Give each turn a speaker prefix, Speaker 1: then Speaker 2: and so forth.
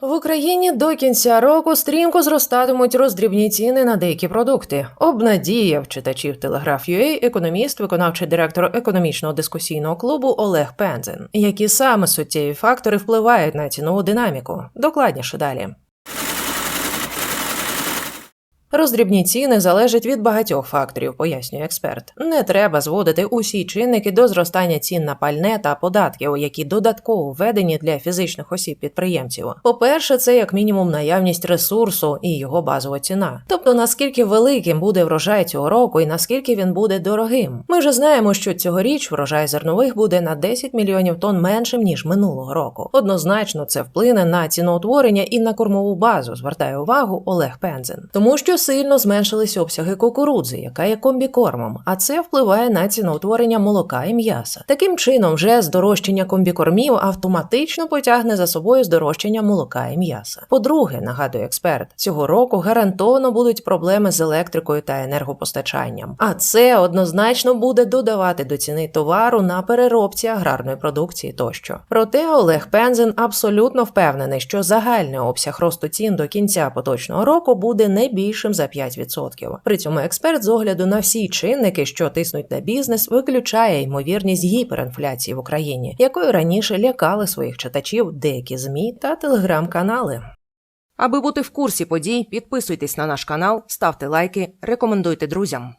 Speaker 1: В Україні до кінця року стрімко зростатимуть роздрібні ціни на деякі продукти. Обнадіяв читачів телеграф.ua економіст, виконавчий директор економічного дискусійного клубу Олег Пензен. Які саме суттєві фактори впливають на цінову динаміку? Докладніше далі. Роздрібні ціни залежать від багатьох факторів, пояснює експерт. Не треба зводити усі чинники до зростання цін на пальне та податків, які додатково введені для фізичних осіб підприємців. По-перше, це як мінімум наявність ресурсу і його базова ціна. Тобто наскільки великим буде врожай цього року і наскільки він буде дорогим. Ми вже знаємо, що цьогоріч врожай зернових буде на 10 мільйонів тонн меншим ніж минулого року. Однозначно, це вплине на ціноутворення і на кормову базу, звертає увагу Олег Пензен, тому що сильно зменшились обсяги кукурудзи, яка є комбікормом, а це впливає на ціноутворення молока і м'яса. Таким чином, вже здорожчання комбікормів автоматично потягне за собою здорожчання молока і м'яса. По-друге, нагадує експерт, цього року гарантовано будуть проблеми з електрикою та енергопостачанням, а це однозначно буде додавати до ціни товару на переробці аграрної продукції тощо. Проте Олег Пензен абсолютно впевнений, що загальний обсяг росту цін до кінця поточного року буде не більшим за 5%. При цьому експерт з огляду на всі чинники, що тиснуть на бізнес, виключає ймовірність гіперінфляції в Україні, якою раніше лякали своїх читачів деякі змі та телеграм-канали.
Speaker 2: Аби бути в курсі подій, підписуйтесь на наш канал, ставте лайки, рекомендуйте друзям.